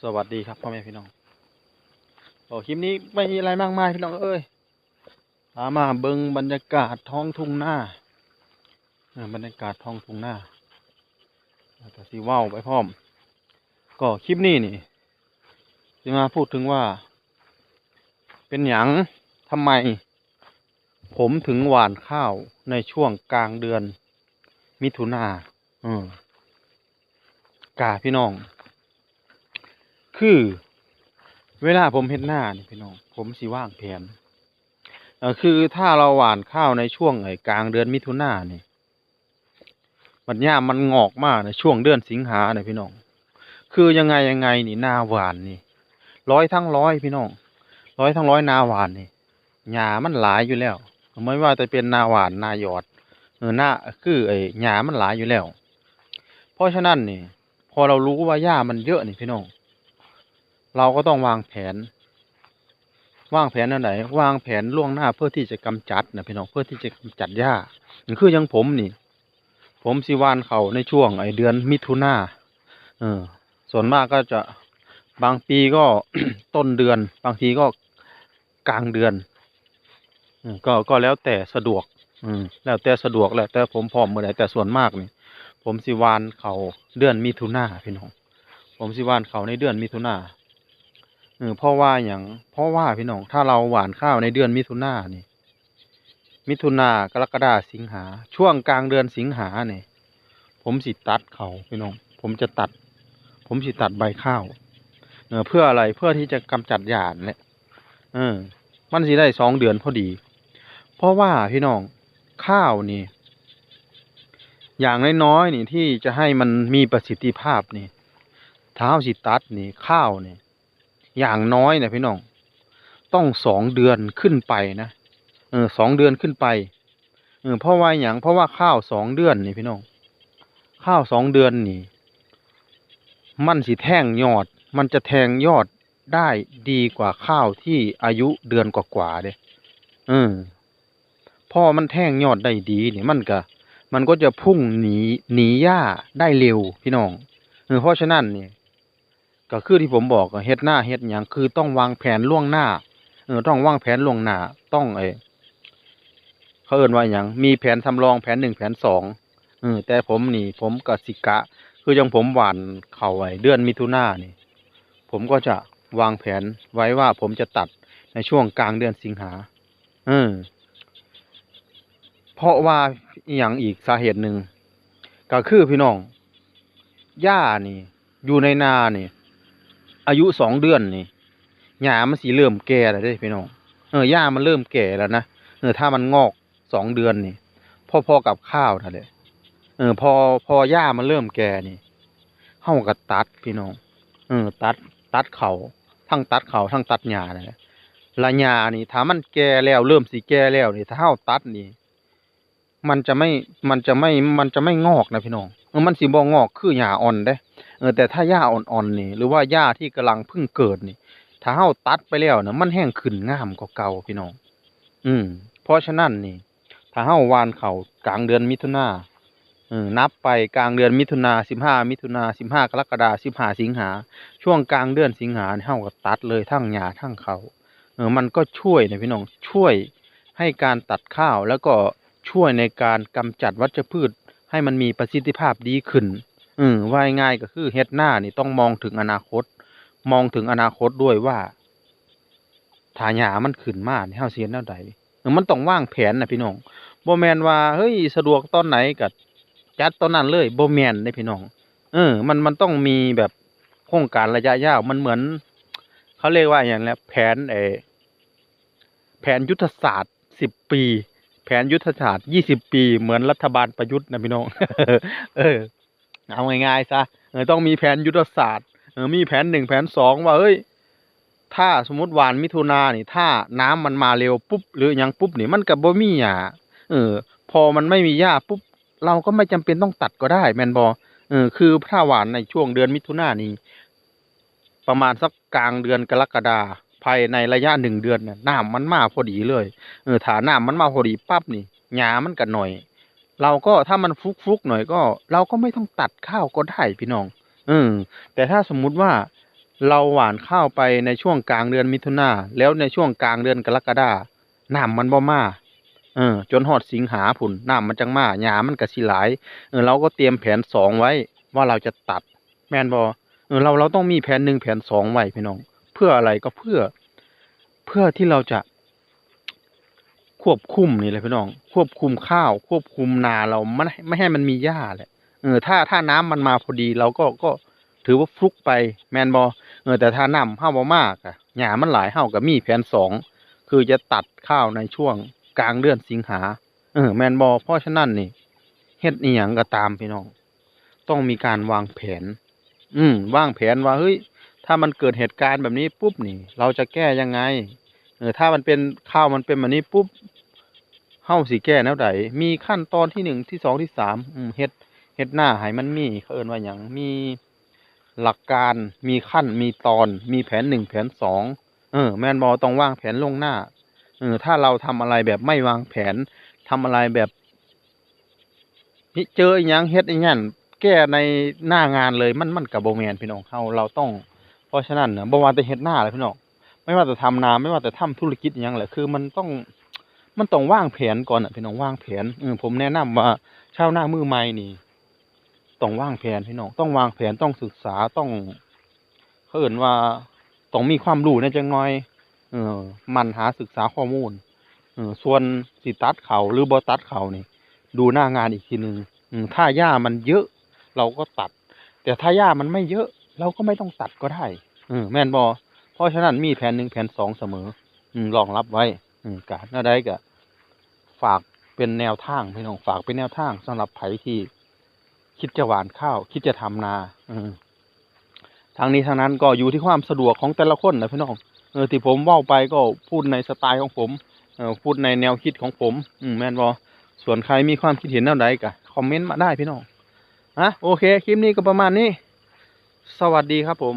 สวัสดีครับพ่อแม่พี่น้องโอ้คลิปนี้ไม่มีอะไรมากมายพี่น้องเอ้ยพามาเบิงบรรยากาศท้องทุ่งหน้าเออบรรยากาศท้องทุ่งหน้าแล้วก็สีว่าวไปพร้อม ก็คลิปนี้นี่จะมาพูดถึงว่า เป็นหยังทำไม ผมถึงหว่านข้าวในช่วงกลางเดือน มิถุนาอืมกาพี่น้อง คือ เวลาผมเฮ็ดหน้านี่พี่น้องผมสิว่างแผนอ่อคือถ้าเราหว่านข้าวในช่วงไอ้กลางเดือนมิถุนายนนี่มันย่ามันงอกมากในช่วงเดือนสิงหาเนี่ยพี่น้อง คือยังไงยังไงนี่หน้าหวานนี่ ร้อยทั้งร้อยพี่น้อง ร้อยทั้งร้อยนาหวานนี่หญ้ามันหลายอยู่แล้วไม่ว่าจะเป็นนาหวานนาหยอดเออหน้าคือไอ้หญ้ามันหลายอยู่แล้ว เพราะฉะนั้นนี่ พอเรารู้ว่าหญ้ามันเยอะนี่พี่น้อง เราก็ต้องวางแผน วางแผนอันไหนวางแผนล่วงหน้าเพื่อที่จะกำจัดนะพี่น้องเพื่อที่จะกำจัดหญ้าคืออยังผมนี่ ผมสิวานเขาในช่วงไอเดือนมิถุนาเออ ส่วนมากก็จะบางปีก็ต้นเดือน บางทีก็กลางเดือนก็ก็แล้วแต่สะดวก อืม แล้วแต่สะดวกแล้วแต่ผมพร้อมเมื่อไหร่แต่ส่วนมากนี่ผมสิวานเขาเดือนมิถุนาพี่น้อง ผมสิวานเขาในเดือนมิถุนา เออเพราะว่าอย่างเพราะว่าพี่น้องถ้าเราหว่านข้าวในเดือนมิถุนานี่มิถุนากรกฎาสิงหา ช่วงกลางเดือนสิงหาเนี่ยผมสิตัดเขาพี่น้อง ผมจะตัด ผมสิตัดใบข้าวเออเพื่ออะไรเพื่อที่จะกำจัดหยาดแหละเออ มันสิได้สองเดือนพอดี เพราะว่าพี่น้องข้าวนี่ อย่างน้อยๆนี่ที่จะให้มันมีประสิทธิภาพนี่เท้าสิตัดนี่ข้าวนี่ อย่างน้อยนะพี่น้อง ต้องสองเดือนขึ้นไปนะเออสองเดือนขึ้นไปเออเพราะว่าอย่างเพราะว่าข้าวสองเดือนนี่พี่น้อง ข้าวสองเดือนนี่ มันสิแท่งยอด มันจะแทงยอดได้ดีกว่าข้าวที่อายุเดือนกว่าๆเด้เออพอมันแท่งยอดได้ดีนี่มันก็ มันก็จะพุ่งหนีหนีหญ้าได้เร็วพี่น้องเออเพราะฉะนั้นเนี่ย ก็คือที่ผมบอกเฮ็ดหน้าเฮ็ดหยังคือต้องวางแผนล่วงหน้าเออต้องวางแผนล่วงหน้าต้องเออเขาเอินว่าอย่างมีแผนสำรองแผนหนึ่งแผนสองเออแต่ผมนี่ ผมกสิกะ คือยังผมหวานเข่าไว้เดือนมิถุนายนนี่ ผมก็จะวางแผนไว้ว่าผมจะตัดในช่วงกลางเดือนสิงหาเออเพราะว่าอย่างอีกสาเหตุหนึ่งก็คือพี่น้องหญ้านี่ อยู่ในนานี่ อายุสองเดือนนี่หญ้ามันสีเริ่มแก่แล้วเด้พี่น้องเออหญ้ามันเริ่มแก่แล้วนะเออถ้ามันงอกสองเดือนนี่พอๆกับข้าวนั่นแหละเออพอพอหญ้ามันเริ่มแก่นี่เฮาก็ตัดพี่น้องเออตัดตัดเขาทั้งตัดเขาทั้งตัดหญ้านั่นแหละละหญ้านี่ถ้ามันแก่แล้วเริ่มสิแก่แล้วนี่ถ้าเฮาตัดนี่ มันจะไม่มันจะไม่มันจะไม่งอกนะพี่น้องเออมันสิบ่งอกคือหญ้าอ่อนเด้ เออแต่ถ้าหญ้าอ่อนๆนี่ หรือว่าหญ้าที่กำลังเพิ่งเกิดนี่ ถ้าเฮาตัดไปแล้วนะมันแห้งขึ้นงามกว่าเก่าพี่น้อง อืม เพราะฉะนั้นนี่ ถ้าเฮาวานเขากลางเดือนมิถุนาเออนับไปกลางเดือนมิถุนาสิบห้ามิถุนาสิบห้ากรกฎาสิบห้าสิงหา ช่วงกลางเดือนสิงหาเนี่ยเฮาก็ตัดเลยทั้งหญ้าทั้งเขาเออมันก็ช่วยนะพี่น้องช่วยให้การตัดข้าวแล้วก็ช่วยในการกำจัดวัชพืชให้มันมีประสิทธิภาพดีขึ้น อืมว่าง่ายๆก็คือเฮ็ดหน้านี่ต้องมองถึงอนาคต มองถึงอนาคตด้วยว่าถ้าหญ้ามันขึ้นมาเนี่ยเฮาสิเฮ็ดแนวใดเออมันต้องวางแผนนะพี่น้องบ่แม่นว่าเฮ้ยสะดวกตอนไหนก็จัดตอนนั้นเลยบ่แม่นเด้พี่น้อง เออ มันมันต้องมีแบบโครงการระยะยาวมันเหมือน เขาเรียกว่าอย่างแล้วแผนเออแผนยุทธศาสตร์สิบปี แผนยุทธศาสตร์ยี่สิบปี เหมือนรัฐบาลประยุทธ์นะพี่น้อง เออ เอาง่ายๆซะเออต้องมีแผนยุทธศาสตร์เออมีแผนหนึ่งแผนสองว่าเฮ้ยถ้าสมมติหวานมิถุนานี่ ถ้าน้ำมันมาเร็วปุ๊บหรือยังปุ๊บนี่มันก็บ่มีหญ้าเออ พอมันไม่มีหญ้าปุ๊บเราก็ไม่จำเป็นต้องตัดก็ได้แมนบ่เออคือถ้าหวานในช่วงเดือนมิถุนานี่ประมาณสักกลางเดือนกรกฎาภายในระยะหนึ่งเดือนเนี่ยน้ำมันมาพอดีเลยเออถ้าน้ำมันมาพอดีปั๊บนี่หญ้ามันก็หน่อย เราก็ถ้ามันฟลุกๆหน่อยก็ เราก็ไม่ต้องตัดข้าวก็ได้พี่น้องเออแต่ถ้าสมมุติว่าเราหว่านข้าวไปในช่วงกลางเดือนมิถุนาแล้วในช่วงกลางเดือนกรกฎาน้ำมันบ่มาเออ จนฮอดสิงหาพุ่นน้ำมันจังมาหญ้ามันก็สิหลายเออเราก็เตรียมแผนสองไว้ ว่าเราจะตัด แมนบ่เออเราเราต้องมีแผนหนึ่งแผนสองไว้พี่น้อง เพื่ออะไรก็เพื่อ เพื่อที่เราจะ ควบคุมนี่แหละพี่น้อง ควบคุมข้าว ควบคุมนาเราไม่ไม่ให้มันมีหญ้าแหละเออถ้าถ้าน้ำมันมาพอดีเราก็ก็ถือว่าฟลุกไปแมนบอเออแต่ถ้าน้ำเฮาบ่มากอะหญ้ามันหลายเฮาก็มีแผนสองคือจะตัดข้าวในช่วงกลางเดือนสิงหาเออแมนบอเพราะฉะนั้นนี่เฮ็ดอีหยังก็ตามพี่น้อง ต้องมีการวางแผน อืมวางแผนว่าเฮ้ยถ้ามันเกิดเหตุการณ์แบบนี้ปุ๊บนี่ เราจะแก้ยังไง เออถ้ามันเป็นข้าวมันเป็นแบบนี้ปุ๊บเฮาสิแก้แนวใดมีขั้นตอนที่หนึ่งที่สองที่สามเฮ็ดเฮ็ดหน้าให้มันมีเขาเอิ้นว่าหยังมีหลักการมีขั้นมีตอน มีแผนหนึ่งแผนสองเออ แมนบอต้องวางแผนลงหน้าเออถ้าเราทำอะไรแบบไม่วางแผนทำอะไรแบบนี่เจออีหยังเฮ็ดอีหยังแก้ในหน้างานเลยมันมันก็บ่แมนพี่น้องเฮาเราต้อง เพราะฉะนั้นน่ะบ่ว่าแต่เฮ็ดหน้าเลยพี่น้อง ไม่ว่าจะทำนาไม่ว่าจะทำธุรกิจอิหยังแหละคือ มันต้องมันต้องวางแผนก่อนน่ะพี่น้องวางแผนออผมแนะนำว่าชาวนามือใหม่นี่ต้องวางแผนพี่น้องต้องวางแผนต้องศึกษาต้องเขาเอิ้นว่าต้องมีความรู้ในจังหน่อย เออมันหาศึกษาข้อมูลเออส่วนสิตัดเขาหรือบ่ตัดเขานี่ ดูหน้างานอีกทีหนึ่งถ้าหญ้ามันเยอะ เราก็ตัด แต่ถ้าหญ้ามันไม่เยอะ เราก็ไม่ต้องตัดก็ได้เออแม่นบอ ราะฉะนั้นมีแผนหนึ่งแผนสองเสมอ อืมรองรับไว้ อืมการน่าได้ก็ฝากเป็นแนวทางพี่น้องฝากเป็นแนวทางสำหรับไผที่คิดจะหวานข้าว คิดจะทำนา อืมทางนี้ทางนั้นก็อยู่ที่ความสะดวกของแต่ละคนนะพี่น้องเออที่ผมว้าไปก็พูดในสไตล์ของผมเออพูดในแนวคิดของผม อืมแม่นบอส่วนใครมีความคิดเห็นแนวใดก็คอมเมนต์มาได้พี่น้องอะโอเค คลิปนี้ก็ประมาณนี้ สวัสดีครับผม